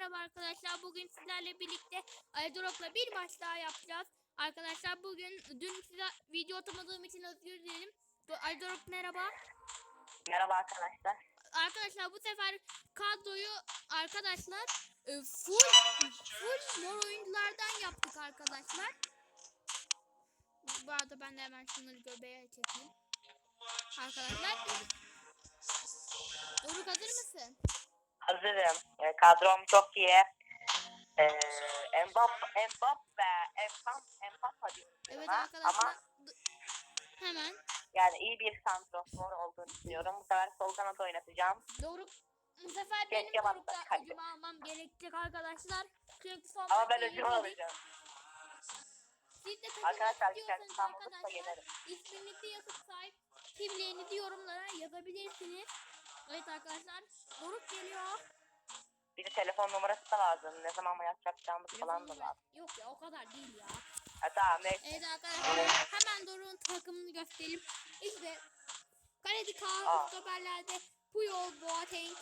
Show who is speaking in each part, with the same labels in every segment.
Speaker 1: merhaba arkadaşlar. Bugün sizlerle birlikte Airdrop'la bir maç daha yapacağız. Arkadaşlar bugün dün size video atamadığım için özür dilerim. Airdrop merhaba.
Speaker 2: Merhaba arkadaşlar.
Speaker 1: Arkadaşlar bu sefer kadroyu arkadaşlar e, full full mor oyunculardan yaptık arkadaşlar. Bu arada ben de hemen şunları göbeğe çekeyim. Arkadaşlar. Doruk hazır mısın?
Speaker 2: Hazırım. Ee, kadrom çok iyi. Ee, Mbappe, Mbappe, Mbappe, Mbappe diyorum
Speaker 1: Evet arkadaşlar.
Speaker 2: Ama
Speaker 1: d- Hemen
Speaker 2: yani iyi bir santrofor olduğunu düşünüyorum. Bu sefer sol kanat oynatacağım.
Speaker 1: Doruk bu sefer
Speaker 2: Keşke
Speaker 1: benim
Speaker 2: kalbi.
Speaker 1: ödümü almam gerekecek arkadaşlar. Çünkü son
Speaker 2: Ama ben
Speaker 1: yenildik.
Speaker 2: alacağım.
Speaker 1: Siz de katılmak
Speaker 2: Arkadaşlar
Speaker 1: istiyorsanız arkadaşlar
Speaker 2: gelirim.
Speaker 1: isminizi yazıp sahip kimliğinizi yorumlara yazabilirsiniz. Evet arkadaşlar Doruk geliyor.
Speaker 2: Bir de telefon numarası da lazım. Ne zaman mı yapacağımız falan da lazım.
Speaker 1: Yok ya o kadar değil ya.
Speaker 2: Ha, tamam neyse.
Speaker 1: Evet arkadaşlar hemen Doruk'un takımını gösterelim. İşte kaleci Kaan,
Speaker 2: Aa.
Speaker 1: stoperlerde Puyol, Boateng,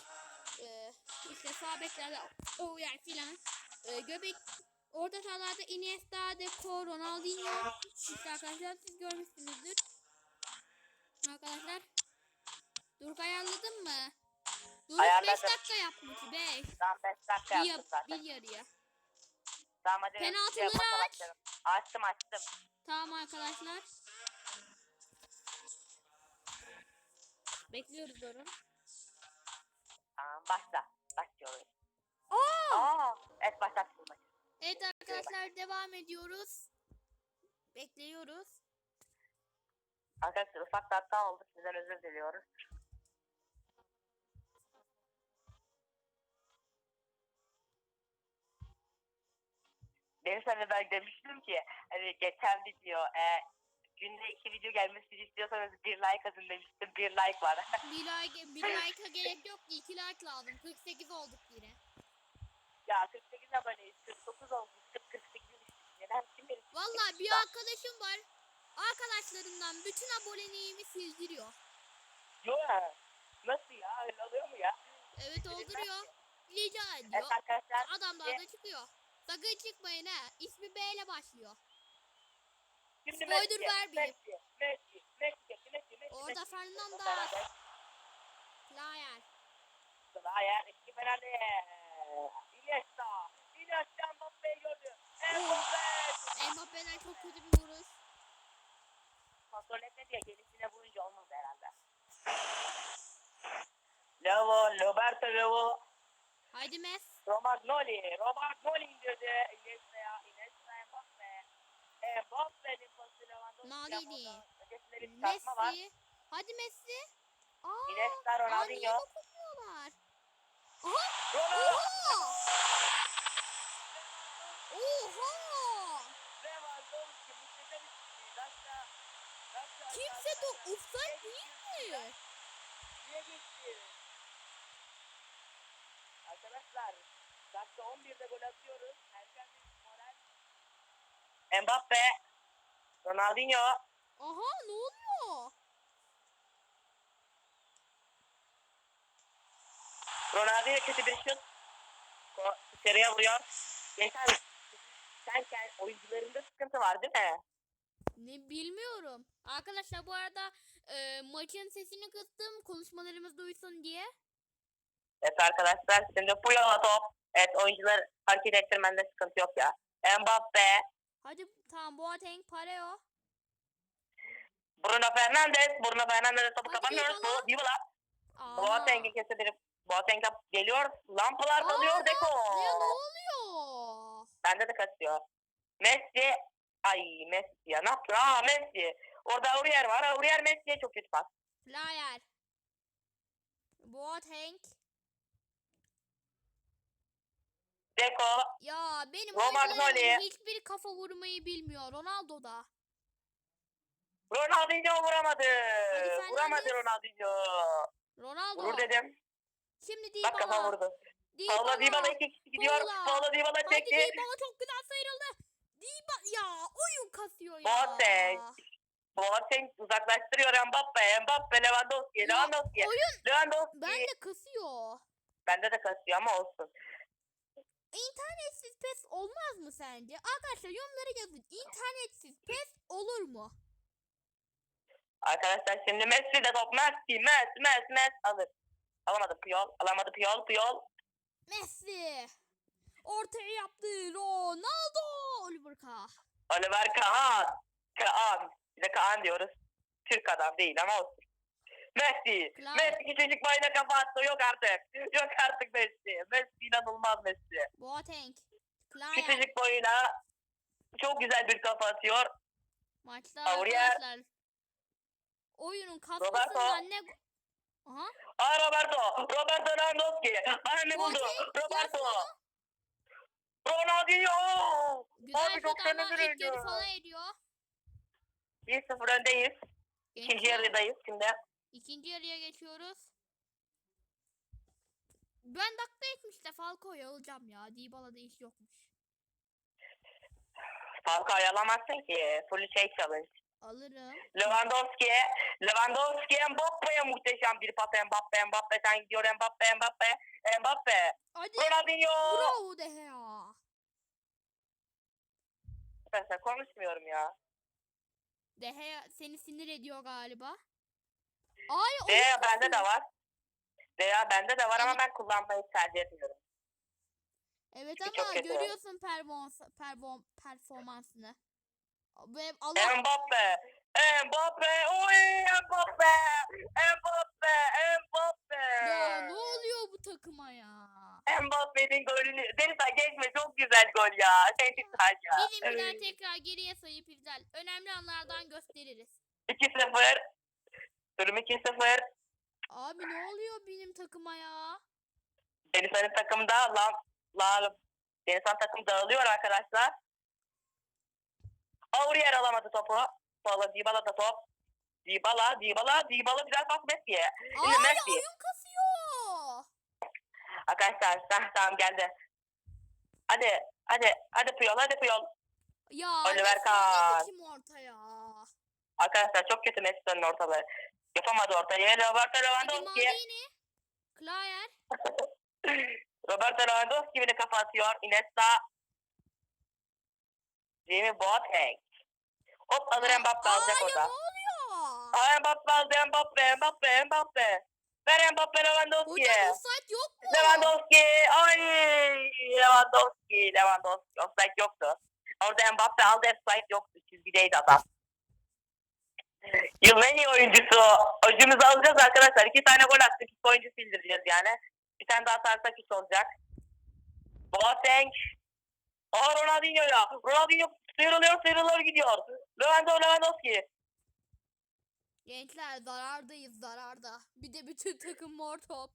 Speaker 1: e, işte sağ beklerde Oyer filan, e, göbek orta sahalarda Iniesta, Deco, Ronaldinho. İşte arkadaşlar siz görmüşsünüzdür. Arkadaşlar Doruk ayarladın mı? Doruk 5
Speaker 2: Ayarladım.
Speaker 1: dakika yapmış 5.
Speaker 2: Tamam 5 dakika
Speaker 1: Bir,
Speaker 2: yaptık
Speaker 1: yap,
Speaker 2: zaten.
Speaker 1: bir yarıya.
Speaker 2: Tamam hadi.
Speaker 1: Penaltıları
Speaker 2: şey
Speaker 1: aç.
Speaker 2: Açtım açtım.
Speaker 1: Tamam arkadaşlar. Bekliyoruz Doruk.
Speaker 2: Tamam başla. Başlıyoruz.
Speaker 1: Aa!
Speaker 2: Aa, evet başlattım maçı.
Speaker 1: Evet arkadaşlar devam ediyoruz. Bekliyoruz.
Speaker 2: Arkadaşlar ufak bir hata oldu. Sizden özür diliyoruz. Benim sana ben demiştim ki hani geçen video e, günde iki video gelmesini istiyorsanız bir like atın demiştim. Bir like var.
Speaker 1: Bir like, bir like'a gerek yok ki. iki like lazım. 48 olduk yine.
Speaker 2: ya 48 aboneyiz. 49 olmuş. 40 48 düştük. Neden kim bilir?
Speaker 1: Vallahi bir arkadaşım var. Arkadaşlarından bütün aboneliğimi sildiriyor.
Speaker 2: Yok. Nasıl ya? Öyle oluyor mu ya?
Speaker 1: Evet olduruyor. Rica
Speaker 2: Evet
Speaker 1: ediyor.
Speaker 2: arkadaşlar.
Speaker 1: Adamlar da çıkıyor. Sakın çıkmayın ha. İsmi B ile başlıyor.
Speaker 2: Şimdi
Speaker 1: Spoiler
Speaker 2: Messi,
Speaker 1: vermeyeyim.
Speaker 2: Messi, Messi, Messi, Messi, Messi,
Speaker 1: Orada
Speaker 2: Messi.
Speaker 1: Fernandes.
Speaker 2: Flyer.Aya eski Fenerli. Iniesta. Iniesta Mbappe'yi gördü. Mbappe.
Speaker 1: Mbappe'den çok kötü bir vuruş.
Speaker 2: Kontrol etmedi ya gerisine vurunca olmadı herhalde. Levo, Roberto Levo,
Speaker 1: Haydi Mes.
Speaker 2: Romagnoli, Romagnoli indirdi. Iniesta'ya, Iniesta Mbappe. Mbappe'nin pası Lewandowski
Speaker 1: Maldini.
Speaker 2: yapmadı. Öncesinde bir çarpma var.
Speaker 1: Messi. Hadi Messi. Aa, niye
Speaker 2: Ronaldinho.
Speaker 1: dokunmuyorlar? Aha.
Speaker 2: Ronaldo.
Speaker 1: Oha. Oha.
Speaker 2: Lewandowski muhteşem istiyor. Dakika.
Speaker 1: Kimse de offside değil mi?
Speaker 2: Niye geçti? Arkadaşlar dakika 11'de gol atıyoruz. Erken bir moral. Mbappe. Ronaldinho.
Speaker 1: Aha ne oluyor?
Speaker 2: Ronaldinho kötü bir şut. Dışarıya vuruyor. Geçen sen sen oyuncularında sıkıntı var değil mi?
Speaker 1: Ne bilmiyorum. Arkadaşlar bu arada e, maçın sesini kıstım konuşmalarımız duysun diye.
Speaker 2: Evet arkadaşlar şimdi bu yola top. Evet oyuncular hareket ettirmende sıkıntı yok ya. Mbappe.
Speaker 1: Hadi tamam Boateng Pareo.
Speaker 2: Bruno Fernandes. Bruno Fernandes'e topu kapamıyoruz. Bu Dybala. Boateng'i kesebilir. Boateng geliyor. Lampalar kalıyor. Deko.
Speaker 1: Ya ne oluyor?
Speaker 2: Bende de kaçıyor. Messi. Ay Messi ya. Ne yapıyor? Aa Messi. Orada Aurier var. Aurier Messi'ye çok kötü pas.
Speaker 1: Flyer. Boateng.
Speaker 2: Deko.
Speaker 1: Ya benim
Speaker 2: Romagnoli.
Speaker 1: oyuncularımın hiçbiri kafa vurmayı bilmiyor. Ronaldo da.
Speaker 2: Ronaldinho vuramadı.
Speaker 1: Fernandes.
Speaker 2: Vuramadı Ronaldinho.
Speaker 1: Ronaldo.
Speaker 2: Vurur dedim.
Speaker 1: Şimdi
Speaker 2: Bak kafa
Speaker 1: Dybala.
Speaker 2: vurdu.
Speaker 1: Dybala.
Speaker 2: Paulo Dybala iki kişi gidiyor.
Speaker 1: Paula.
Speaker 2: Dybala
Speaker 1: Hadi
Speaker 2: çekti.
Speaker 1: Dybala çok güzel sıyrıldı. Dybala ya oyun kasıyor ya.
Speaker 2: Boateng. Boateng uzaklaştırıyor Mbappe. Mbappe Lewandowski. Lewandowski.
Speaker 1: oyun
Speaker 2: Lewandowski.
Speaker 1: ben de kasıyor.
Speaker 2: Bende de kasıyor ama olsun.
Speaker 1: İnternetsiz pes olmaz mı sence? Arkadaşlar yorumlara yazın. İnternetsiz pes olur mu?
Speaker 2: Arkadaşlar şimdi Messi de top Messi, Messi, Messi, Messi alır. Alamadı Puyol, alamadı Puyol, Puyol.
Speaker 1: Messi. Ortaya yaptı. Ronaldo. Oliver Kahn.
Speaker 2: Oliver Kaan. Kaan. Bir de Kaan diyoruz. Türk adam değil ama olsun. Messi.
Speaker 1: Klar-
Speaker 2: Messi küçücük boyuna kafa attı. Yok artık. Yok artık Messi. Messi inanılmaz Messi.
Speaker 1: Boateng. Klaya.
Speaker 2: Küçücük boyuna çok güzel bir kafa atıyor.
Speaker 1: Maçta
Speaker 2: Aurier.
Speaker 1: arkadaşlar. Oyunun kasmasından ne... Aha.
Speaker 2: Aa Roberto. Roberto Lewandowski. Aa ne buldu? Roberto. Ronaldinho.
Speaker 1: Güzel
Speaker 2: Abi çok
Speaker 1: ilk yarı
Speaker 2: oynuyor.
Speaker 1: sona eriyor.
Speaker 2: 1-0 öndeyiz. İkinci yarıdayız şimdi.
Speaker 1: İkinci yarıya geçiyoruz. Ben dakika 70'te Falcao'yu alacağım ya. Dybala'da iş yokmuş.
Speaker 2: Falcao'yu alamazsın ki. Full şey challenge.
Speaker 1: Alırım.
Speaker 2: Lewandowski. Lewandowski Mbappe'ye muhteşem bir pas. Mbappe, Mbappe sen gidiyor Mbappe, Mbappe, Mbappe.
Speaker 1: Hadi.
Speaker 2: Ronaldinho.
Speaker 1: Bravo de ya.
Speaker 2: Ben konuşmuyorum ya.
Speaker 1: De Gea seni sinir ediyor galiba. Ay oyun
Speaker 2: Veya bende de var. Veya bende de var ama ben kullanmayı tercih etmiyorum.
Speaker 1: Evet
Speaker 2: Çok
Speaker 1: ama
Speaker 2: kötü.
Speaker 1: görüyorsun performans, perform, performansını. Ve Allah
Speaker 2: Mbappe. Mbappe. Oy Mbappe. Mbappe.
Speaker 1: Ya ne oluyor bu takıma ya?
Speaker 2: Mbappe'nin golünü. Denizhan geçme çok güzel gol ya. Denizhan ya.
Speaker 1: Bizimkiler tekrar geriye sayıp izler. Önemli anlardan gösteririz.
Speaker 2: 2-0. Durum 2-0.
Speaker 1: Abi ne oluyor benim takıma ya?
Speaker 2: Denizhan'ın takımda lan lan Denizhan takım dağılıyor arkadaşlar. Aurier alamadı topu. Sonra Dybala da top. Dybala, Dybala, Dybala güzel pas Messi'ye.
Speaker 1: Ay
Speaker 2: Messi.
Speaker 1: oyun kasıyor.
Speaker 2: Arkadaşlar tamam, tamam geldi. Hadi, hadi, hadi Puyol, hadi Puyol.
Speaker 1: Ya
Speaker 2: Oliver Kahn.
Speaker 1: ne biçim orta ya?
Speaker 2: Arkadaşlar çok kötü Messi'nin ortalığı. Yapamadı ortayı. Roberto Lewandowski.
Speaker 1: Klayer.
Speaker 2: Roberto Lewandowski bile kafa atıyor. Iniesta. Jamie Boateng. Hop alır Mbappe alacak orada.
Speaker 1: ne oluyor?
Speaker 2: Aa Mbappe aldı Mbappe Mbappe Mbappe. Ver Mbappe Lewandowski'ye.
Speaker 1: Hocam offside yok mu?
Speaker 2: Lewandowski. Ay Lewandowski. Lewandowski. Offside yoktu. Orada Mbappe aldı offside yoktu. Çizgideydi adam. Yılın en iyi oyuncusu. Öcümüzü alacağız arkadaşlar. İki tane gol attık. İki oyuncu sildireceğiz yani. Bir tane daha atarsak üç olacak. Boateng. Aa Ronaldinho ya. Ronaldinho sıyrılıyor sıyrılıyor gidiyor. Lewandowski Lewandowski.
Speaker 1: Gençler zarardayız zararda. Bir de bütün takım mor top.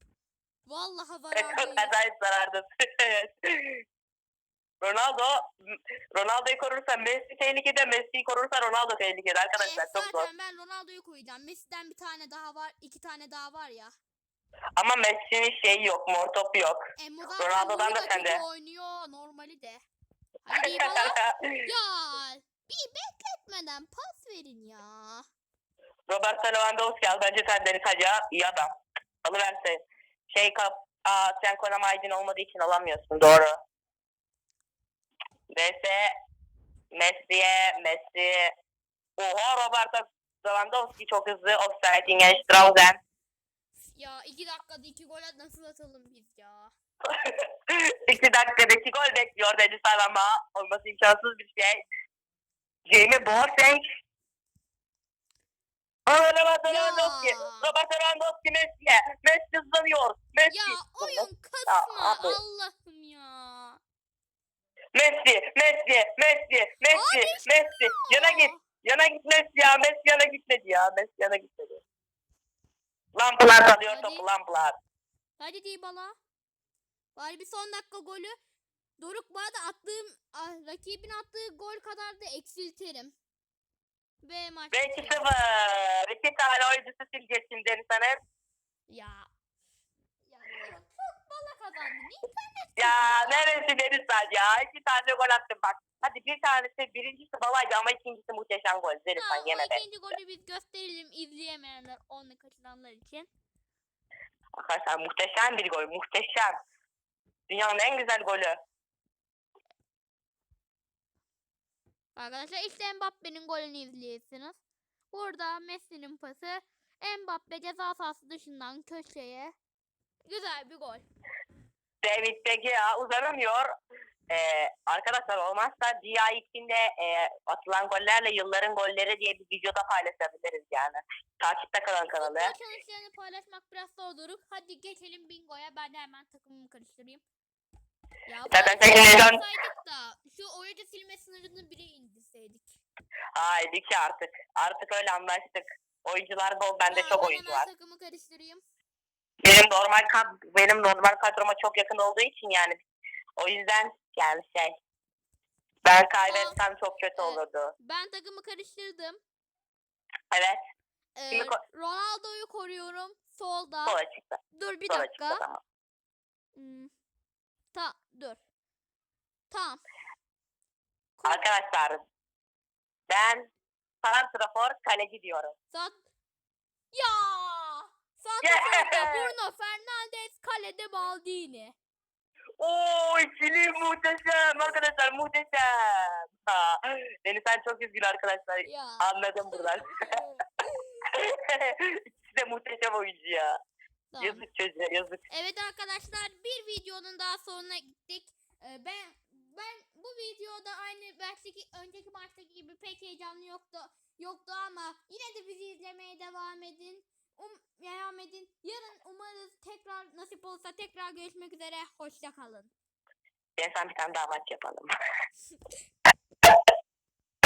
Speaker 1: Vallahi zarardayız.
Speaker 2: acayip zarardı. Ronaldo Ronaldo'yu korursa Messi tehlikede, Messi'yi korursa Ronaldo tehlikede arkadaşlar
Speaker 1: Eh,
Speaker 2: çok zor.
Speaker 1: zaten ben Ronaldo'yu koyacağım. Messi'den bir tane daha var. iki tane daha var ya.
Speaker 2: Ama Messi'nin şeyi yok, mor topu yok.
Speaker 1: Zaten
Speaker 2: Ronaldo'dan
Speaker 1: Ronaldo
Speaker 2: da sende.
Speaker 1: oynuyor. Normali de. Hadi ya bir bekletmeden pas verin ya.
Speaker 2: Roberto Lewandowski al bence sen Deniz Hacı iyi adam. Alıverse. Şey kap, aa sen Konam Aydın olmadığı için alamıyorsun doğru. Vs Messi'ye, Messi. Oha Roberto Lewandowski çok hızlı. Offside, Inge Strausen.
Speaker 1: Ya iki dakikada iki gol at- nasıl atalım biz ya?
Speaker 2: İki dakikadaki gol bekliyor Deniz ama olması imkansız bir şey. Jamie Boateng. Aa, Roberto. Lewandowski. Roberto Lewandowski Messi'ye. Messi hızlanıyor. Messi.
Speaker 1: Ya oyun kasma
Speaker 2: abi. Messi, Messi, Messi, Messi, Messi. Yana git. Yana git Messi ya. Messi yana gitmedi ya. Messi yana gitmedi. Lamplar alıyor topu lamplar.
Speaker 1: Hadi Dybala. Bari bir son dakika golü. Doruk bu arada attığım ah, rakibin attığı gol kadar da eksiltirim. Ve maç.
Speaker 2: Ve
Speaker 1: bitiyor.
Speaker 2: 2-0. İki tane oyuncusu şimdi Deniz.
Speaker 1: Ya. Ya futbolla kazandın. İnternet.
Speaker 2: Ya neresi Denizler ya? İki tane gol attım bak. Hadi bir tanesi birincisi babaydı ama ikincisi muhteşem gol. Denizler
Speaker 1: tamam,
Speaker 2: yemedi.
Speaker 1: ikinci golü biz gösterelim izleyemeyenler onu kaçıranlar için.
Speaker 2: Arkadaşlar muhteşem bir gol. Muhteşem. Dünyanın en güzel golü.
Speaker 1: Arkadaşlar işte Mbappe'nin golünü izliyorsunuz. Burada Messi'nin pası Mbappe ceza sahası dışından köşeye Güzel bir gol.
Speaker 2: David De Gea uzanamıyor. Ee, arkadaşlar olmazsa Dia içinde e, atılan gollerle yılların golleri diye bir videoda paylaşabiliriz yani. Takipte kalan kanalı.
Speaker 1: Challenge'larını paylaşmak biraz zor durur. Hadi geçelim bingoya. Ben de hemen takımımı karıştırayım. Ya
Speaker 2: Zaten sen neden-
Speaker 1: da şu oyuncu silme sınırını bire indirseydik.
Speaker 2: Haydi ki artık. Artık öyle anlaştık. Oyuncular bol. Bende çok
Speaker 1: ben
Speaker 2: oyuncu
Speaker 1: hemen
Speaker 2: var.
Speaker 1: takımı karıştırayım.
Speaker 2: Benim normal kad benim normal kadroma çok yakın olduğu için yani o yüzden yani şey ben kaybetsem çok kötü
Speaker 1: Evet.
Speaker 2: olurdu.
Speaker 1: Ben takımı karıştırdım.
Speaker 2: Evet.
Speaker 1: Ee,
Speaker 2: Kimi ko-
Speaker 1: Ronaldo'yu koruyorum. Solda.
Speaker 2: Sola çıktı.
Speaker 1: Dur bir
Speaker 2: Sola
Speaker 1: dakika.
Speaker 2: çıktı tamam.
Speaker 1: Hmm. Ta dur. Tamam. Kur-
Speaker 2: Arkadaşlar ben Santrafor kaleci diyorum.
Speaker 1: Sat. Ya!
Speaker 2: Yeah!
Speaker 1: Santrafor'da Bruno Fernandes kalede Maldini.
Speaker 2: Oo ikili muhteşem arkadaşlar muhteşem. Ha, Beni sen çok üzgün arkadaşlar.
Speaker 1: Ya.
Speaker 2: Anladım buradan. İkisi de muhteşem oyuncu ya.
Speaker 1: Tamam.
Speaker 2: Yazık çocuğa yazık.
Speaker 1: Evet arkadaşlar bir videonun daha sonuna gittik. Ee, ben ben bu videoda aynı belki önceki maçtaki gibi pek heyecanlı yoktu yoktu ama yine de bizi izlemeye devam edin. Um, devam edin. Yarın umarız tekrar nasip olsa tekrar görüşmek üzere. Hoşça kalın.
Speaker 2: Ben sen bir tane daha maç yapalım.